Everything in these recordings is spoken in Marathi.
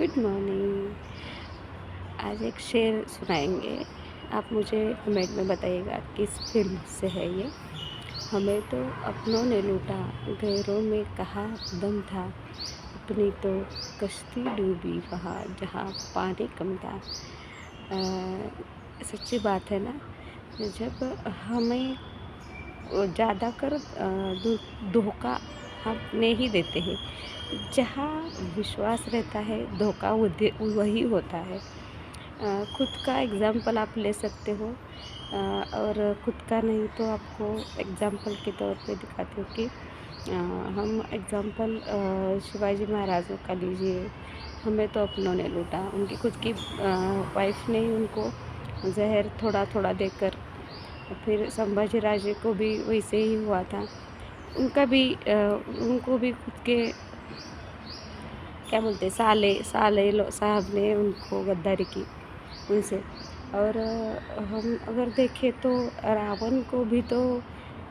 Good morning. आज एक शेर सुनाएँगे। आप मुझे कमेंट में बताइएगा किस फ़िल्म से है ये। हमें तो अपनों ने लूटा गैरों में कहा दम था। अपनी तो कश्ती डूबी वहाँ जहाँ पानी कम था। अ, सच्ची बात है ना? जब हमें ज़्यादा कर धोखा हम ही देते हैं। जहाँ विश्वास रहता है, धोखा वही होता है। खुद का एग्ज़ाम्पल आप ले सकते हो। और खुद का नहीं तो आपको एग्ज़ाम्पल के तौर पे दिखाती हूँ कि हम एग्ज़ाम्पल शिवाजी महाराजों का लीजिए। हमें तो अपनों ने लूटा। उनकी खुद की वाइफ ने ही उनको जहर थोड़ा थोड़ा देकर, फिर संभाजी राजे को भी वैसे ही हुआ था। उनका भी उनको भी खुद के क्या बोलते हैं, साले साले लो, साहब ने उनको गद्दारी की उनसे। और हम अगर देखें तो रावण को भी तो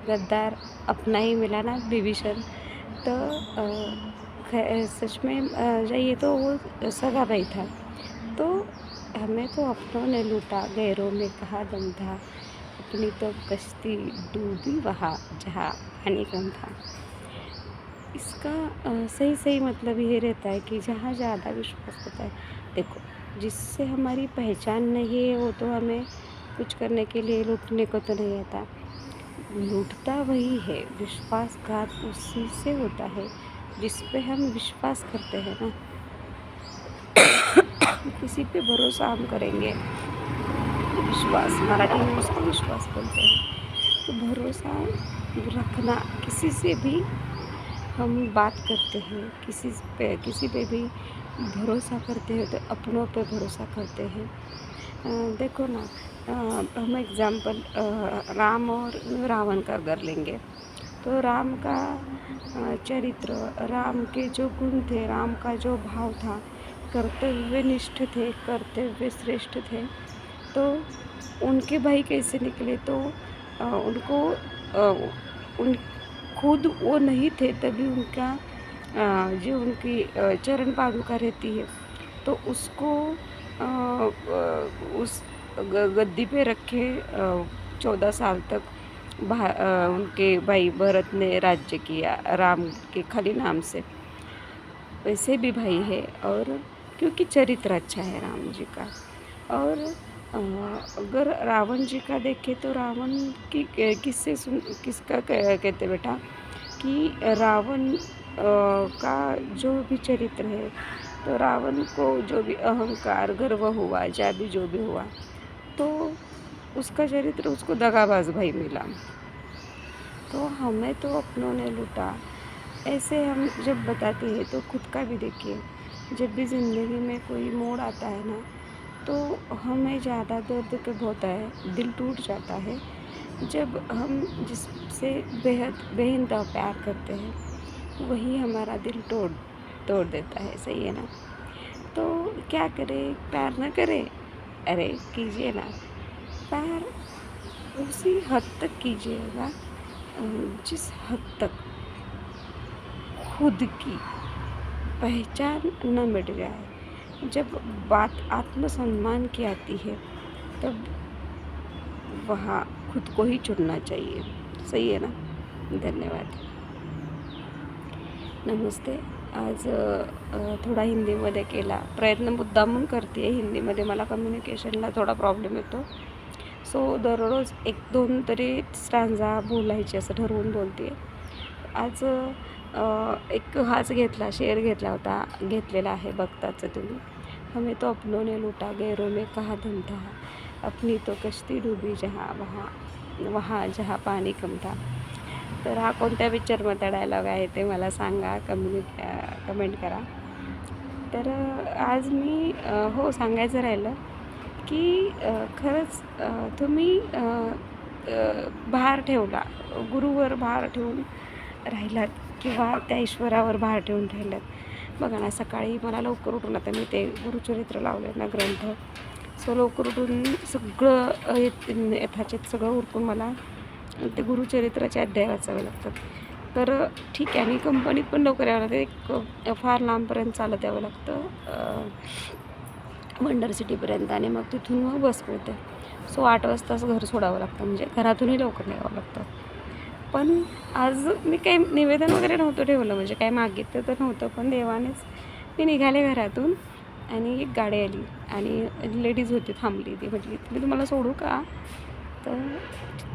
गद्दार अपना ही मिला ना विभीषण। तो सच में जाइए तो वो सगा भाई था। तो हमें तो अपनों ने लूटा, गैरों में कहा दम था। अपनी तो कश्ती डूबी वहाँ, जहाँ पानी कम था। इसका सही सही मतलब ये रहता है कि जहाँ ज़्यादा विश्वास होता है। देखो, जिससे हमारी पहचान नहीं है, वो तो हमें कुछ करने के लिए लूटने को तो नहीं आता। लूटता वही है, विश्वासघात उसी से होता है, जिस पे हम विश्वास करते हैं ना। किसी पे भरोसा हम करेंगे, विश्वास मराठी में उसको विश्वास बोलते हैं। तो भरोसा रखना किसी से भी हम बात करते हैं, किसी पे किसी पे भी भरोसा करते हैं तो अपनों पे भरोसा करते हैं। देखो ना हम एग्ज़ाम्पल राम और रावण का कर लेंगे तो राम का चरित्र, राम के जो गुण थे, राम का जो भाव था कर्तव्य निष्ठ थे कर्तव्य श्रेष्ठ थे तो उनके भाई कैसे निकले? तो उनको उन खुद वो नहीं थे तभी उनका जो उनकी चरण पादुका रहती है तो उसको उस गद्दी पे रखे चौदह साल तक भा उनके भाई भरत ने राज्य किया, राम के खाली नाम से। वैसे भी भाई है और क्योंकि चरित्र अच्छा है राम जी का। और अगर रावण जी का देखें तो रावण की किससे सुन, किसका कह- कहते बेटा? कि रावण का जो भी चरित्र है तो रावण को जो भी अहंकार, गर्व हुआ या भी जो भी हुआ तो उसका चरित्र, उसको दगाबाज भाई मिला। तो हमें तो अपनों ने लूटा। ऐसे हम जब बताते हैं तो खुद का भी देखिए, जब भी ज़िंदगी में कोई मोड़ आता है ना तो हमें ज़्यादा दर्द कब होता है, दिल टूट जाता है। जब हम जिससे बेहद बेइंतहा प्यार करते हैं, वही हमारा दिल तोड़ तोड़ देता है, सही है ना? तो क्या करें? प्यार ना करें? अरे, कीजिए ना। प्यार उसी हद तक कीजिएगा, जिस हद तक खुद की पहचान न मिट जाए। जब बात आत्मसम्मान की आती है तब वहाँ खुद को ही चुनना चाहिए। सही है ना? धन्यवाद। नमस्ते। आज थोडा हिंदीमध्ये केला. प्रयत्न मुद्दामून करते आहे हिंदीमध्ये. मला कम्युनिकेशनला थोडा प्रॉब्लेम येतो. सो दररोज एक दोन तरी स्टांजा बोलायचे असं ठरवून बोलते. आज एक हाच घेतला शेअर घेतला होता घेतलेला आहे बघताच तुम्ही. हमें तो अपनों ने लूटा गैरों में कहा धमता था अपनी तो कश्ती डुबी जहाँ वहाँ वहाँ जहाँ पाणी कम था। तर हा कोणत्या पिक्चरमधला डायलॉग आहे ते मला सांगा कम्युनि कमेंट करा. तर आज मी हो सांगायचं राहिलं की खरंच तुम्ही भार ठेवला गुरुवर भार ठेवून राहिलात. किंवा त्या ईश्वरावर भार ठेवून राहिल्यात. बघा ना सकाळी मला लवकर उठून आता मी ते गुरुचरित्र लावलं ना ग्रंथ. सो लवकर उठून सगळं अ, यथाचित सगळं उरकून मला ते गुरुचरित्राचे अध्याय वाचावे लागतात. तर ठीक आहे आणि कंपनीत पण लवकर यावं लागतं. एक फार लांबपर्यंत चालत यावं लागतं वंडर सिटीपर्यंत आणि मग तिथून मग बस मिळते. सो आठ वाजताच घर सोडावं लागतं. म्हणजे घरातूनही लवकर यावं लागतं. पण आज मी काही निवेदन वगैरे नव्हतं ठेवलं म्हणजे काय मागितलं तर नव्हतं पण देवानेच मी निघाले घरातून आणि एक गाडी आली आणि लेडीज होती थांबली. ती म्हटली मी तुम्हाला सोडू का? तर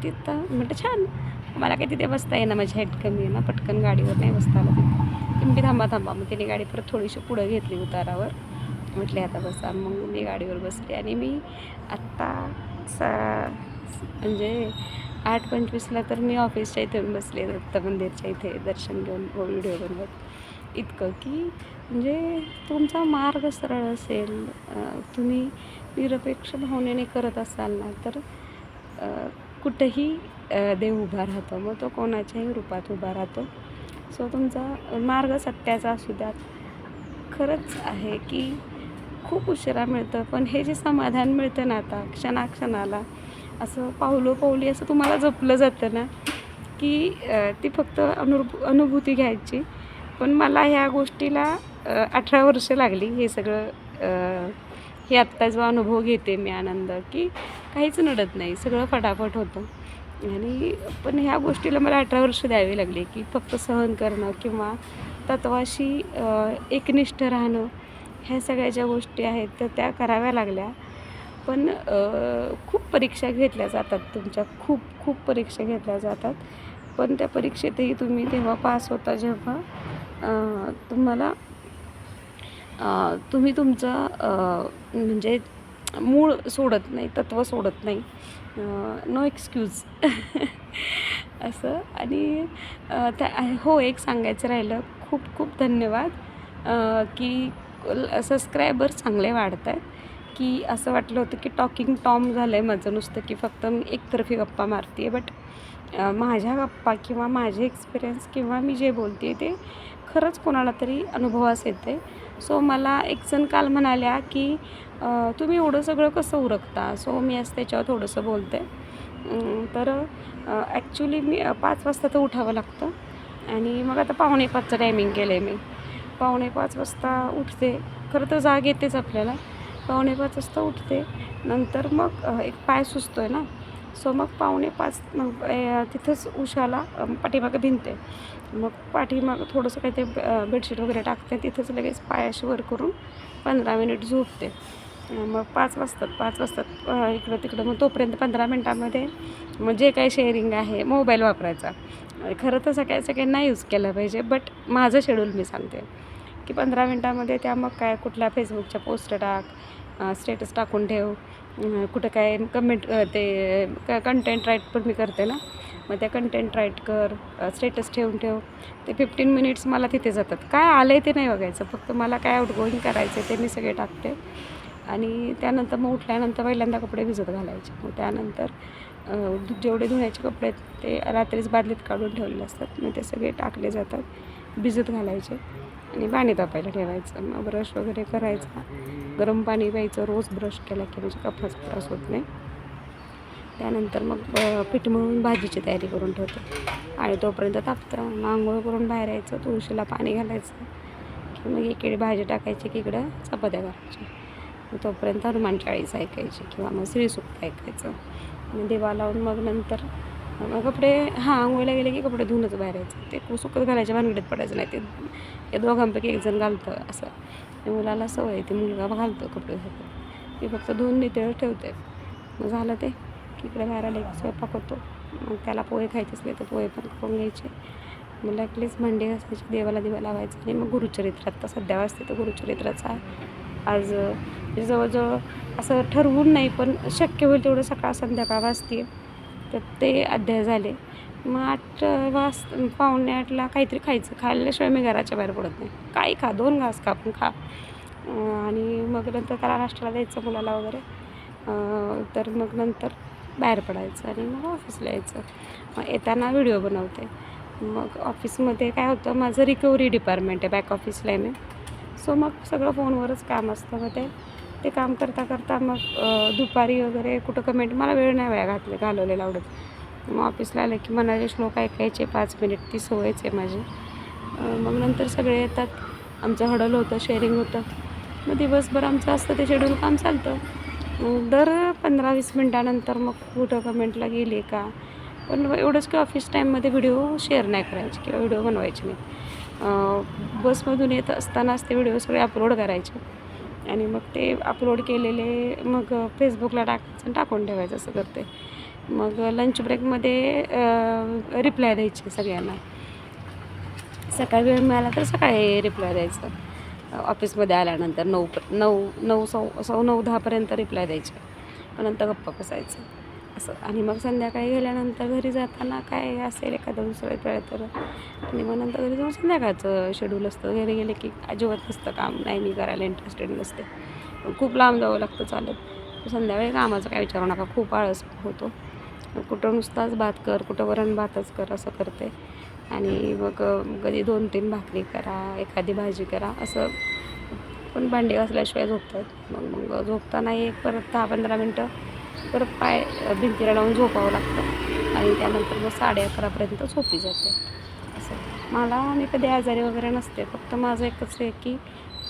तिथं म्हटलं छान. मला काही तिथे बसता येईना माझी हाईट कमी आहे ना पटकन गाडीवर नाही बसता आलं तिथे मी थांबा थांबा. मग तिने गाडी परत थोडीशी पुढं घेतली उतारावर. म्हटले आता बसा. मग मी गाडीवर बसले आणि मी आत्ता सा म्हणजे आठ पंचवीसला तर मी ऑफिसच्या इथे बसले दत्त मंदिरच्या इथे दर्शन घेऊन व्हिडिओ बनवत. इतकं की म्हणजे तुमचा मार्ग सरळ असेल तुम्ही निरपेक्ष भावनेने करत असाल ना तर कुठंही देव उभा राहतो. मग तो कोणाच्याही रूपात उभा राहतो. सो तुमचा मार्ग सत्याचा असू द्यात. खरंच आहे की खूप उशिरा मिळतं पण हे जे समाधान मिळतं ना आता क्षणाक्षणाला असं पावलो पावली असं तुम्हाला जपलं जातं ना की ती फक्त अनु अनुभूती घ्यायची. पण मला ह्या गोष्टीला अठरा वर्ष लागली हे सगळं हे आत्ता जो अनुभव घेते मी आनंद की काहीच नडत नाही सगळं फटाफट होतं. आणि पण ह्या गोष्टीला मला अठरा वर्ष द्यावी लागली की फक्त सहन करणं किंवा तत्वाशी एकनिष्ठ राहणं ह्या सगळ्या ज्या गोष्टी आहेत तर त्या कराव्या लागल्या. पण खूप परीक्षा घेतल्या जातात तुमच्या. खूप खूप परीक्षा घेतल्या जातात. पण त्या परीक्षेतही तुम्ही तेव्हा पास होता जेव्हा तुम्हाला तुम्ही तुमचं म्हणजे मूळ सोडत नाही तत्त्व सोडत नाही. नो एक्सक्यूज असं. आणि त्या हो एक सांगायचं राहिलं. खूप खूप धन्यवाद. की सबस्क्रायबर चांगले वाढत आहेत की असं वाटलं होतं की टॉकिंग टॉम झालं आहे माझं नुसतं की फक्त मी एकतर्फी गप्पा मारते आहे बट माझ्या गप्पा किंवा माझे एक्सपिरियन्स किंवा मी जे बोलते ते खरंच कोणाला तरी अनुभवास येते. सो मला एक जण काल म्हणाल्या की तुम्ही एवढं सगळं कसं उरकता? सो मी आज त्याच्यावर थोडंसं बोलते. तर ॲक्च्युली मी पाच वाजता तर उठावं लागतं. आणि मग आता पावणे पाचचं टायमिंग केलं आहे मी. पावणे पाच वाजता उठते. खरं तर जाग येतेच आपल्याला. पावणे पाच वाजता उठते. नंतर मग एक पाय सुचतो आहे ना. सो मग पावणे पाच मग तिथंच उशाला पाठीमागं भिंते मग पाठीमागं थोडंसं काही ते ब- बेडशीट वगैरे टाकते. तिथंच लगेच पायाशी वर करून पंधरा मिनिट झोपते. मग पाच वाजतात पाच वाजतात इकडं तिकडं. मग तोपर्यंत पंधरा मिनटामध्ये मग जे काही शेअरिंग आहे मोबाईल वापरायचा. खरं तर सगळ्या सगळ्यांना यूज केलं पाहिजे बट माझं शेड्यूल मी सांगते. की पंधरा मिनटामध्ये त्या मग काय कुठल्या फेसबुकच्या पोस्ट टाक स्टेटस टाकून ठेव. कुठं काय कमेंट ते कंटेंट राईट पण मी करते ना. मग त्या कंटेंट राईट कर स्टेटस ठेवून ठेव. ते फिफ्टीन मिनिट्स मला तिथे जातात. काय आलं आहे ते नाही बघायचं. फक्त मला काय आउटगोईंग करायचं ते मी सगळे टाकते. आणि त्यानंतर मग उठल्यानंतर पहिल्यांदा कपडे भिजत घालायचे. मग त्यानंतर जेवढे धुण्याचे कपडे आहेत ते रात्रीच बादलीत काढून ठेवलेले असतात. मग ते सगळे टाकले जातात. भिजत घालायचे. आणि पाणी तापायला ठेवायचं. मग ब्रश वगैरे करायचा. गरम पाणी प्यायचं. रोज ब्रश केला की म्हणजे कफाचा त्रास होत नाही. त्यानंतर मग पीठ मळून भाजीची तयारी करून ठेवते. आणि तोपर्यंत तापतं. मग आंघोळ करून बाहेर यायचं. तुळशीला पाणी घालायचं. की मग इकडे भाजी टाकायची की इकडं चपात्या घालायच्या मग तोपर्यंत हनुमान चाळीस ऐकायची किंवा मग श्रीसुक्त ऐकायचं. आणि दिवा लावून मग नंतर कपडे हां आंघोळीला गेले की कपडे धुवूनच बाहेर यायचं. ते सुकत घालायच्या भानगडीत पडायचं नाही. ते या दोघांपैकी एक जण घालतं असं. त्या मुलाला सवय आहे, ती मुलगा घालतो कपडे सगळे मी फक्त धुवून नितळ ठेवते. मग झालं ते. की इकडे बाहेर आले स्वयंपाक होतो. मग त्याला पोहे खायचे असले तर पोहे पण खाऊन घ्यायचे. मग लागलीच भांडी घासायची देवाला दिवा लावायचं आणि मग गुरुचरित्र आत्ता सध्या वाजते तर गुरुचरित्राचा आज म्हणजे जवळजवळ असं ठरवून नाही पण शक्य होईल तेवढं सकाळ संध्याकाळ वाजते तर ते अध्याय झाले. मग आठ वाज पावणे आठला काहीतरी खायचं. खाल्ल्याशिवाय मी घराच्या बाहेर पडत नाही. काही खा? दोन घास खा पण खा. आणि मग नंतर त्याला नाश्त्याला द्यायचं मुलाला वगैरे. तर मग नंतर बाहेर पडायचं आणि मग ऑफिसला यायचं. मग येताना व्हिडिओ बनवते. मग ऑफिसमध्ये काय होतं माझं रिकव्हरी डिपार्टमेंट आहे बॅक ऑफिसला आहे मी. सो मग सगळं फोनवरच काम असतं. मग ते ते काम करता करता मग दुपारी वगैरे कुठं कमेंट मला वेळ नाही वेळा घातले घालवलेला आवडत मग ऑफिसला आलं की मनाचे श्लोक ऐकायचे पाच मिनिट ती सवयच आहे माझी. मग नंतर सगळे येतात. आमचं हडल होतं शेअरिंग होतं. मग दिवसभर आमचं असतं ते शेड्यूल काम चालतं. मग दर पंधरा वीस मिनटानंतर मग कुठं कमेंटला गेले का? पण एवढंच की ऑफिस टाईममध्ये व्हिडिओ शेअर नाही करायचे किंवा व्हिडिओ बनवायचे नाही बसमधून येत असतानाच ते व्हिडिओ सगळे अपलोड करायचे. आणि मग ते अपलोड केलेले मग फेसबुकला टाकायचं आणि टाकून ठेवायचं असं करते. मग लंच ब्रेकमध्ये रिप्लाय द्यायचे सगळ्यांना. सकाळी वेळ मिळाला तर सकाळी रिप्लाय द्यायचं. ऑफिसमध्ये आल्यानंतर नऊ नऊ नऊ सौ सौ नऊ दहापर्यंत रिप्लाय द्यायचे. नंतर गप्पा बसायचं. असं. आणि मग संध्याकाळी गेल्यानंतर घरी जाताना काय असेल एखादं दुसरं वेळ तर. आणि मग नंतर घरी जाऊन संध्याकाळचं शेड्यूल असतं. घरी गेले की अजिबात नसतं काम. नाही मी करायला इंटरेस्टेड नसते. खूप लांब जावं लागतं चालत. संध्याकाळी कामाचं काय विचारू नका. खूप आळस होतो. कुठं नुसताच भात कर कुठं वरण भातच कर असं करते. आणि मग कधी दोन तीन भाकरी करा एखादी भाजी करा असं. पण भांडी घासल्याशिवाय झोपतात मग मग झोपताना एक परत दहा पंधरा मिनटं परत पाय भिंतीला लावून झोपावं लागतं. आणि त्यानंतर मग साडे अकरापर्यंत झोपी जाते. असं. मला मी कधी आजारी वगैरे नसते. फक्त माझं एकच आहे की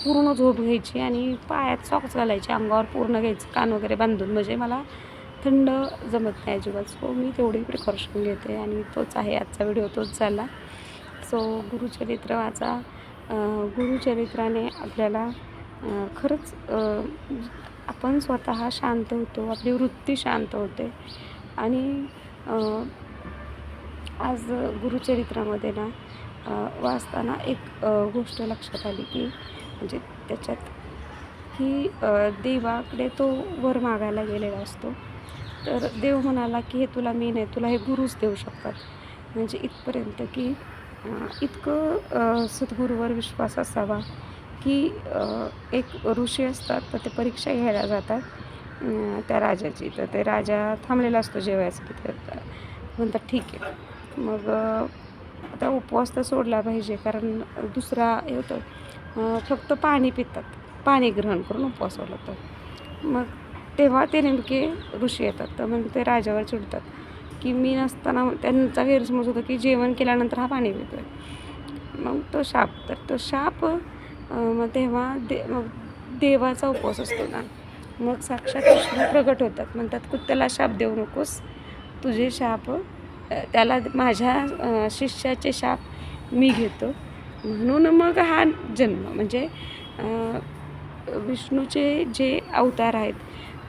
पूर्ण झोप घ्यायची आणि पायात सॉक्स घालायचे अंगावर पूर्ण घ्यायचं कान वगैरे बांधून. म्हणजे मला थंड जमत नाही अजिबात. सो मी तेवढी प्रिकॉशन घेते आणि तोच आहे आजचा व्हिडिओ तोच झाला. सो गुरुचरित्र वाचा. गुरुचरित्राने आपल्याला खरंच आपण स्वतः शांत होतो आपली वृत्ती शांत होते. आणि आज गुरुचरित्रामध्ये ना वाचताना एक गोष्ट लक्षात आली की म्हणजे त्याच्यात की देवाकडे तो वर मागायला गेलेला असतो. तर देव म्हणाला की हे तुला मी नाही तुला हे गुरुच देऊ शकतात. म्हणजे इथपर्यंत की इतकं सद्गुरूवर विश्वास असावा. की एक ऋषी असतात तर ते परीक्षा घ्यायला जातात त्या राजाची. तर ते राजा थांबलेला असतो जेवायसाठी तर म्हणतात ठीक आहे. मग आता उपवास तर सोडला पाहिजे कारण दुसरा हे होतं फक्त पाणी पितात पाणी ग्रहण करून उपवास सोडला तर मग तेव्हा ते नेमके ऋषी येतात तर मग ते राजावर चिडतात की मी नसताना त्यांचा गैरसमज होतो की जेवण केल्यानंतर हा पाणी पितो आहे मग तो शाप तर तो शाप मग तेव्हा दे मग देवाचा उपवास असतो ना मग साक्षात कृष्ण प्रगट होतात. म्हणतात कुत्त्याला शाप देऊ नकोस. तुझे शाप त्याला माझ्या शिष्याचे शाप मी घेतो. म्हणून मग हा जन्म म्हणजे विष्णूचे जे अवतार आहेत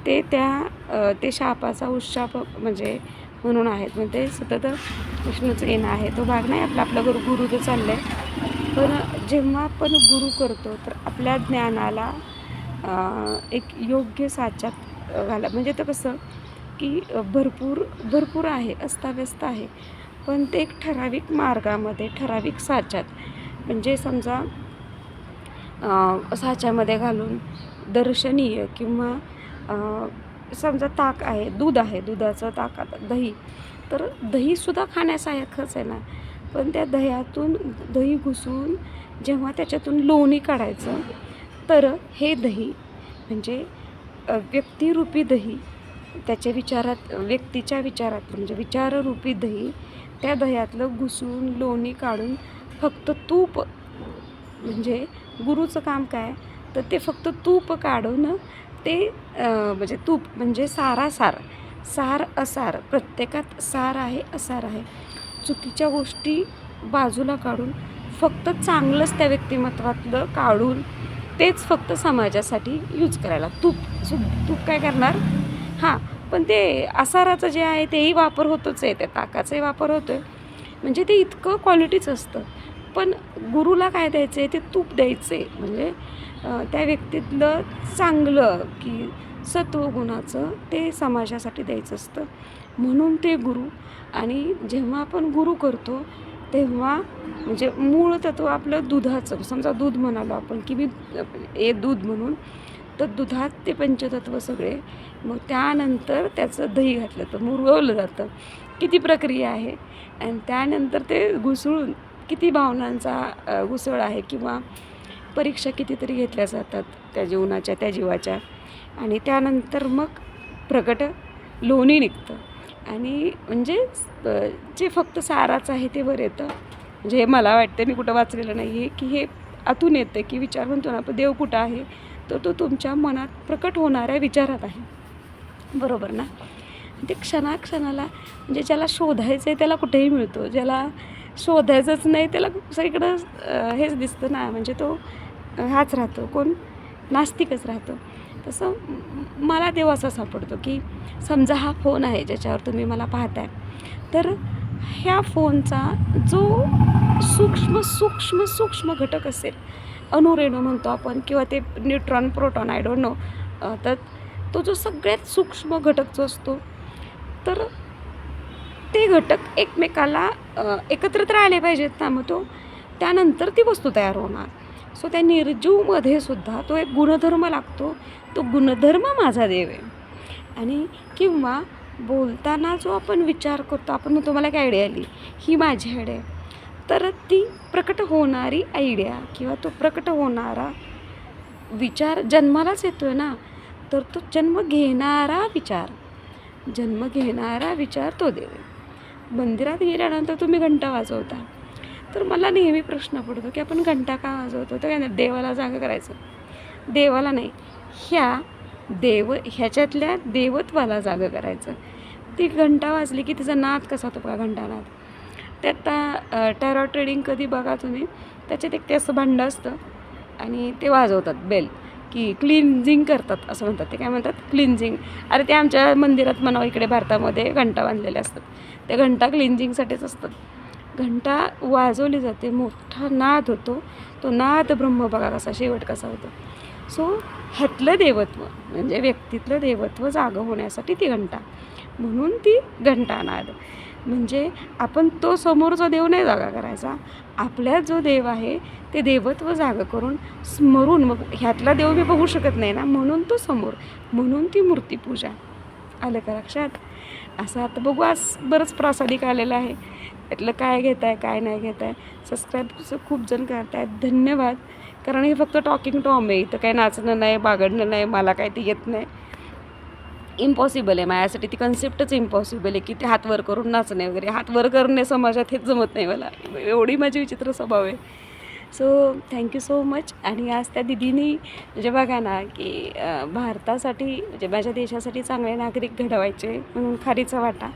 ते त्या ते शापाचा उशाप म्हणजे म्हणून आहेत. म्हणजे सतत विष्णूचं येणं आहे. तो भाग नाही आपला आपला गुरु गुरु तर चाललं आहे पण जेव्हा आपण गुरु करतो तर आपल्या ज्ञानाला एक योग्य साच्यात घाला म्हणजे तर कसं की भरपूर भरपूर आहे अस्ताव्यस्त आहे. पण ते एक ठराविक मार्गामध्ये ठराविक साच्यात. म्हणजे समजा साच्यामध्ये घालून दर्शनीय किंवा समजा ताक आहे दूध आहे दुधाचं ताक आता दही. तर दहीसुद्धा खाण्यासारखंच आहे ना. पण त्या दह्यातून दही घुसून जेव्हा त्याच्यातून लोणी काढायचं तर हे दही म्हणजे व्यक्तिरूपी दही त्याच्या विचारात व्यक्तीच्या विचारात म्हणजे विचाररूपी दही त्या दह्यातलं घुसून लोणी काढून फक्त तूप म्हणजे गुरुचं काम काय? तर ते फक्त तूप काढून ते म्हणजे तूप म्हणजे सारासार सार असार प्रत्येकात सार आहे असार आहे. चुकीच्या गोष्टी बाजूला काढून फक्त चांगलंच त्या व्यक्तिमत्वातलं काढून तेच फक्त समाजासाठी यूज करायला. तूप सु तूप काय करणार? हां पण ते आसाराचं जे आहे तेही वापर होतोच आहे त्या ताकाचाही वापर होतो आहे म्हणजे ते इतकं क्वालिटीचं असतं. पण गुरुला काय द्यायचं आहे ते तूप द्यायचं आहे म्हणजे त्या व्यक्तीतलं चांगलं की सत्वगुणाचं ते समाजासाठी द्यायचं असतं. म्हणून ते गुरु आणि जेव्हा आपण गुरु करतो तेव्हा म्हणजे मूळ तत्व आपलं दुधाचं. समजा दूध म्हणालो आपण की मी ए दूध म्हणून तर दुधात ते पंचतत्व सगळे. मग त्यानंतर त्याचं दही घातलं तर मुरवलं जातं. किती प्रक्रिया आहे? आणि त्यानंतर ते घुसळून किती भावनांचा घुसळ आहे किंवा परीक्षा कितीतरी घेतल्या जातात त्या जीवनाच्या त्या जीवाच्या. आणि त्यानंतर मग प्रकट लोणी निघतं. आणि म्हणजे जे फक्त साराचं आहे ते बरं येतं. म्हणजे हे मला वाटतं मी कुठं वाचलेलं नाही आहे की हे आतून येतं की विचार म्हणतो ना देव कुठं आहे? तर तो तुमच्या मनात प्रकट होणाऱ्या विचारात आहे. बरोबर ना? ते क्षणाक्षणाला म्हणजे ज्याला शोधायचं आहे त्याला कुठेही मिळतो. ज्याला शोधायचंच नाही त्याला सगळीकडं हेच दिसतं ना. म्हणजे तो हाच राहतो. कोण? नास्तिकच राहतो. तसं मला देव असा सापडतो की समजा हा फोन आहे ज्याच्यावर तुम्ही मला पाहताय तर ह्या फोनचा जो सूक्ष्म सूक्ष्म सूक्ष्म घटक असेल अणुरेणू म्हणतो आपण किंवा ते neutron proton I don't know तर तो जो सगळ्यात सूक्ष्म घटक जो असतो तर ते घटक एकमेकाला अ, एकत्र तर आले पाहिजेत ना मग तो त्यानंतर ती वस्तू तयार होणार. सो त्या निर्जीवमध्ये सुद्धा तो एक गुणधर्म लागतो. तो गुणधर्म माझा देव आहे. आणि किंवा बोलताना जो आपण विचार करतो आपण म्हणतो मला काय आयडिया आली. ही माझी आयडिया आहे. तर ती प्रकट होणारी आयडिया किंवा तो प्रकट होणारा विचार जन्मालाच येतो आहे ना? तर तो जन्म घेणारा विचार. जन्म घेणारा विचार तो देव आहे. मंदिरात गेल्यानंतर तुम्ही घंटा वाजवता. तर मला नेहमी प्रश्न पडतो की आपण घंटा का वाजवतो? तर काय नाही देवाला जागं करायचं. देवाला नाही ह्या देव ह्याच्यातल्या देवत्वाला जागं करायचं. ती घंटा वाजली की तिचा नाद कसा होतो बघा घंटानाद त्यात टॅरो ट्रेडिंग कधी बघा तुम्ही? त्याच्यात एक ते असं भांडं असतं आणि ते वाजवतात बेल की क्लिन्झिंग करतात असं म्हणतात. ते काय म्हणतात? क्लिन्झिंग अरे ते आमच्या मंदिरात म्हणावं इकडे भारतामध्ये घंटा बांधलेल्या असतात. त्या घंटा क्लिन्झिंगसाठीच असतात. घंटा वाजवली जाते. मोठा नाद होतो. तो नाद ब्रह्म बघा कसा शेवट कसा होतो. सो ह्यातलं देवत्व म्हणजे व्यक्तीतलं देवत्व जागं होण्यासाठी ती घंटा. म्हणून ती घंटानाद म्हणजे आपण तो समोरचा देव नाही जागा करायचा आपल्यात जो देव आहे ते देवत्व जागं करून स्मरून मग ह्यातला देव मी बघू शकत नाही ना म्हणून तो समोर. म्हणून ती मूर्तीपूजा. आलं का लक्षात? असं आता बघू आज बरंच प्रासादिक आलेलं आहे. त्यातलं काय घेत आहे काय नाही घेत आहे सबस्क्राईब खूप जण करत आहेत धन्यवाद. कारण हे फक्त टॉकिंग टॉम आहे. इथं काही नाचणं नाही बागडणं नाही मला काय ते येत नाही. इम्पॉसिबल आहे. माझ्यासाठी ती कन्सेप्टच इम्पॉसिबल आहे की ते हात वर करून नाचणे वगैरे. हात वर करणे समाजात हेच जमत नाही मला. एवढी माझी विचित्र स्वभाव आहे. सो थँक्यू सो मच आणि आज त्या दिदीनी म्हणजे बघा ना की भारतासाठी म्हणजे माझ्या देशासाठी चांगले नागरिक घडवायचे म्हणून खारीचा वाटा.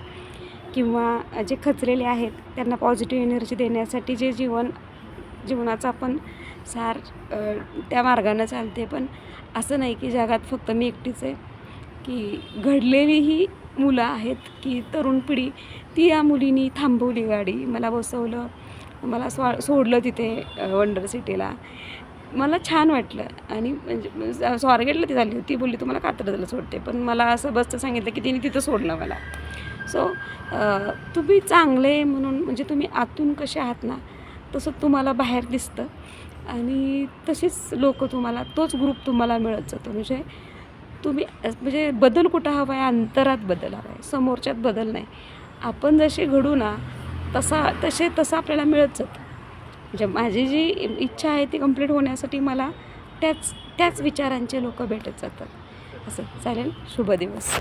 किंवा जे खचलेले आहेत त्यांना पॉझिटिव्ह एनर्जी देण्यासाठी जे जीवन जीवनाचं आपण सार त्या मार्गानं चालते. पण असं नाही की जगात फक्त मी एकटीच आहे की घडलेली ही मुलं आहेत की तरुण पिढी ती या मुलीनी थांबवली गाडी. मला बसवलं मला स्वा सोडलं तिथे वंडर सिटीला मला छान वाटलं. आणि म्हणजे, म्हणजे स्वारगेटला ती झाली होती. बोलली तुम्हाला कात्रजला सोडते. पण मला असं बसचं सांगितलं की तिने तिथं सोडलं मला. सो तुम्ही चांगले म्हणून म्हणजे तुम्ही आतून कसे आहात ना तसं तुम्हाला बाहेर दिसतं. आणि तसेच लोक तुम्हाला तोच ग्रुप तुम्हाला मिळत जातो. म्हणजे तुम्ही म्हणजे बदल कुठं हवा आहे? अंतरात बदल हवा आहे. समोरच्यात बदल नाही. आपण जसे घडू ना तसा तसे तसं आपल्याला मिळत जातं. म्हणजे माझी जी इच्छा आहे ती कंप्लीट होण्यासाठी मला त्याच त्याच विचारांचे लोक भेटत जातात. असं चालेल. शुभ दिवस.